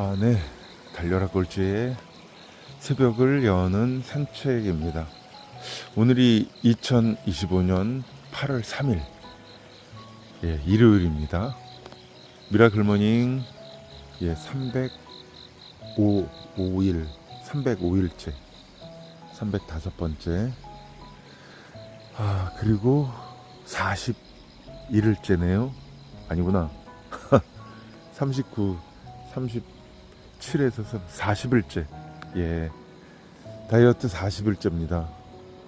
아, 네. 달려라 꼴찌의 새벽을 여는 산책입니다. 오늘이 2025년 8월 3일. 예, 일요일입니다. 미라클 모닝 예, 305 5일 305일째. 305번째. 아, 그리고 41일째네요. 아니구나. 39 37에서 40일째. 예. 다이어트 40일째입니다.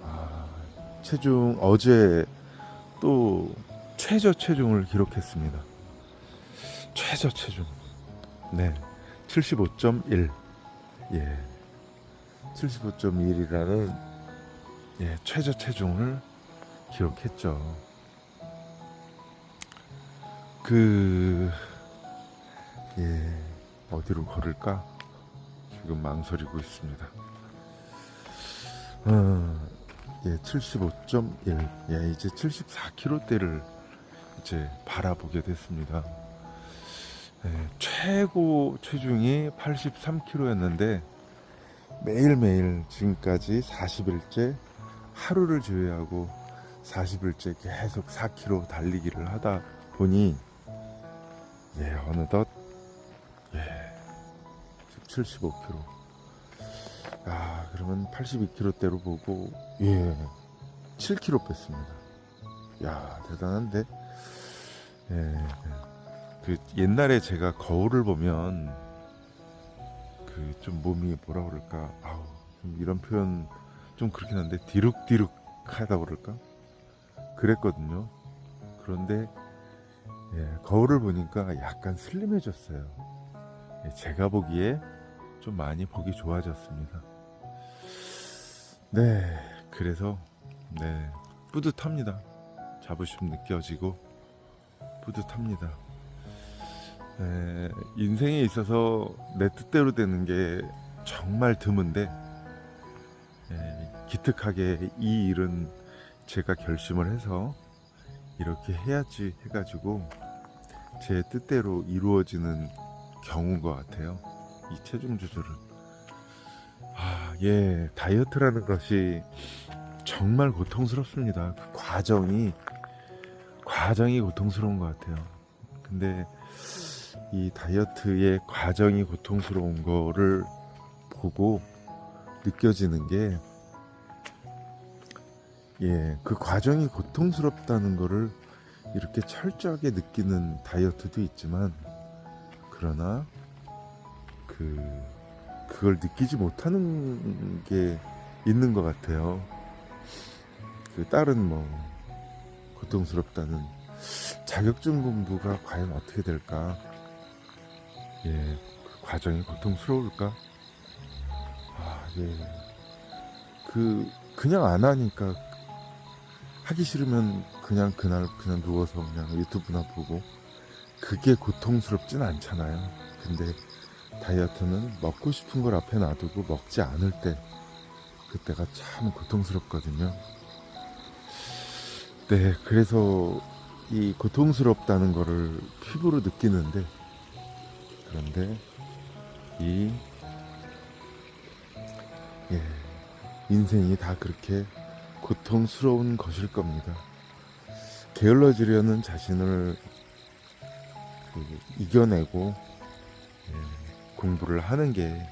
아, 체중 어제 또 최저 체중을 기록했습니다. 최저 체중. 네. 75.1. 예. 75.1이라는 예, 최저 체중을 기록했죠. 그 예, 어디로 걸을까? 지금 망설이고 있습니다. 어, 예, 75.1. 예, 이제 74kg대를 이제 바라보게 됐습니다. 예, 최고 체중이 83kg였는데 매일매일 지금까지 40일째 하루를 제외하고 40일째 계속 4kg 달리기를 하다 보니 예, 어느덧 예, 75kg. 아, 그러면 82kg대로 보고 예, 7kg 뺐습니다. 야, 대단한데. 예. 그 옛날에 제가 거울을 보면 그 좀 몸이 뭐라 그럴까? 아우, 좀 이런 표현 좀 그렇긴 한데 디룩디룩 하다 그럴까? 그랬거든요. 그런데 예, 거울을 보니까 약간 슬림해졌어요. 예, 제가 보기에 좀 많이 보기 좋아졌습니다. 네, 그래서 네 뿌듯합니다. 자부심 느껴지고 뿌듯합니다. 에, 인생에 있어서 내 뜻대로 되는 게 정말 드문데 에, 기특하게 이 일은 제가 결심을 해서 이렇게 해야지 해가지고 제 뜻대로 이루어지는 경우인 것 같아요. 이 체중 조절은. 아, 예, 다이어트라는 것이 정말 고통스럽습니다. 그 과정이, 과정이 고통스러운 것 같아요. 근데 이 다이어트의 과정이 고통스러운 거를 보고 느껴지는 게, 예, 그 과정이 고통스럽다는 거를 이렇게 철저하게 느끼는 다이어트도 있지만, 그러나 그 그걸 느끼지 못하는 게 있는 것 같아요. 그 다른 뭐 고통스럽다는 자격증 공부가 과연 어떻게 될까? 예, 그 과정이 고통스러울까? 아, 예. 그 그냥 안 하니까 하기 싫으면 그냥 그날 그냥 누워서 그냥 유튜브나 보고 그게 고통스럽진 않잖아요. 근데 다이어트는 먹고 싶은 걸 앞에 놔두고 먹지 않을 때 그때가 참 고통스럽거든요. 네, 그래서 이 고통스럽다는 거를 피부로 느끼는데 그런데 이 예, 인생이 다 그렇게 고통스러운 것일 겁니다. 게을러지려는 자신을 그 이겨내고 예, 공부를 하는 게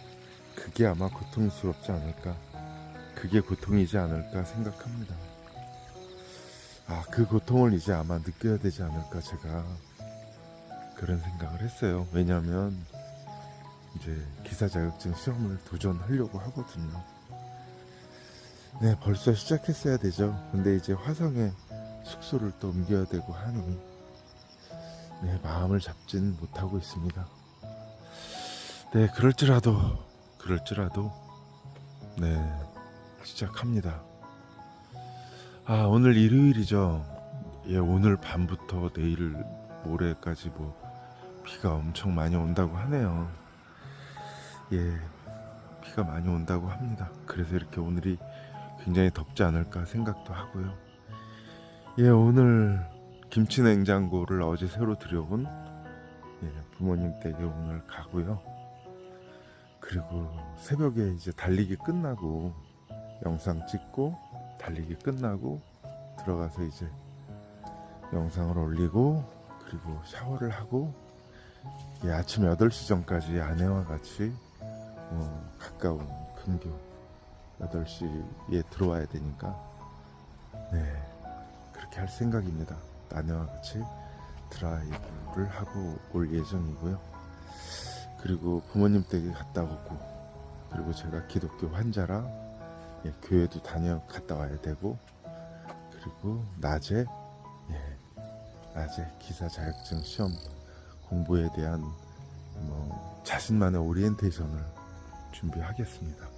그게 아마 고통스럽지 않을까? 그게 고통이지 않을까 생각합니다. 아 그 고통을 이제 아마 느껴야 되지 않을까 제가 그런 생각을 했어요. 왜냐하면 이제 기사 자격증 시험을 도전하려고 하거든요. 네 벌써 시작했어야 되죠. 근데 이제 화성에 숙소를 또 옮겨야 되고 하니 네, 마음을 잡진 못하고 있습니다. 네, 그럴지라도, 그럴지라도, 네, 시작합니다. 아, 오늘 일요일이죠. 예, 오늘 밤부터 내일 모레까지 뭐, 비가 엄청 많이 온다고 하네요. 예, 비가 많이 온다고 합니다. 그래서 이렇게 오늘이 굉장히 덥지 않을까 생각도 하고요. 예, 오늘 김치 냉장고를 어제 새로 들여온 예, 부모님 댁에 오늘 가고요. 그리고 새벽에 이제 달리기 끝나고 영상 찍고 달리기 끝나고 들어가서 이제 영상을 올리고 그리고 샤워를 하고 예, 아침 8시 전까지 아내와 같이 어, 가까운 근교 8시에 들어와야 되니까. 네 그렇게 할 생각입니다. 아내와 같이 드라이브를 하고 올 예정이고요 그리고 부모님 댁에 갔다 오고 그리고 제가 기독교 환자라 예, 교회도 다녀 갔다 와야 되고 그리고 낮에 예, 낮에 기사 자격증 시험 공부에 대한 뭐 자신만의 오리엔테이션을 준비하겠습니다.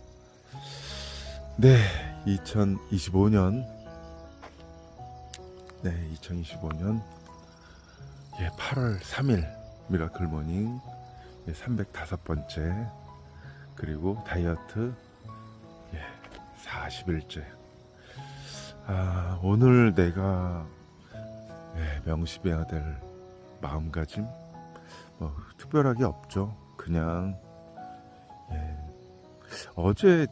네, 2025년 네, 2025년 예, 8월 3일 미라클 모닝 예, 305번째 그리고 다이어트 예, 40일째. 아, 오늘 내가 예, 명심해야 될 마음가짐? 뭐 특별하게 없죠. 그냥 예, 어제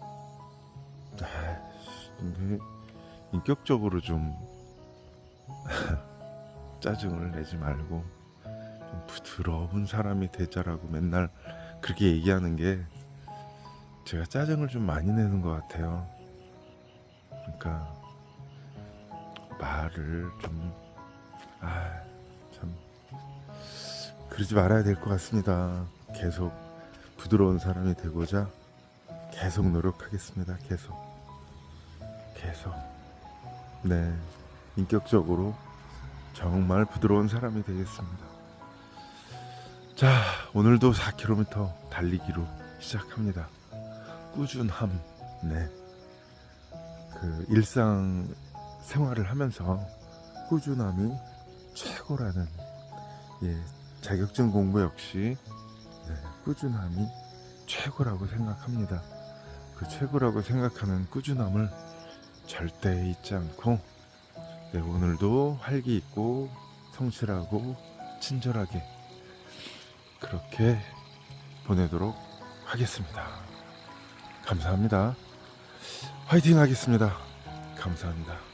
아, 인격적으로 좀 짜증을 내지 말고 좀 부드러운 사람이 되자라고 맨날 그렇게 얘기하는 게 제가 짜증을 좀 많이 내는 것 같아요. 그러니까 말을 좀 아, 참 그러지 말아야 될 것 같습니다. 계속 부드러운 사람이 되고자 계속 노력하겠습니다. 계속 계속 네 인격적으로 정말 부드러운 사람이 되겠습니다. 자 오늘도 4km 달리기로 시작합니다. 꾸준함 네 그 일상 생활을 하면서 꾸준함이 최고라는 예, 자격증 공부 역시 네, 꾸준함이 최고라고 생각합니다. 그 최고라고 생각하는 꾸준함을 절대 잊지 않고 네, 오늘도 활기 있고 성실하고 친절하게 그렇게 보내도록 하겠습니다. 감사합니다. 화이팅 하겠습니다. 감사합니다.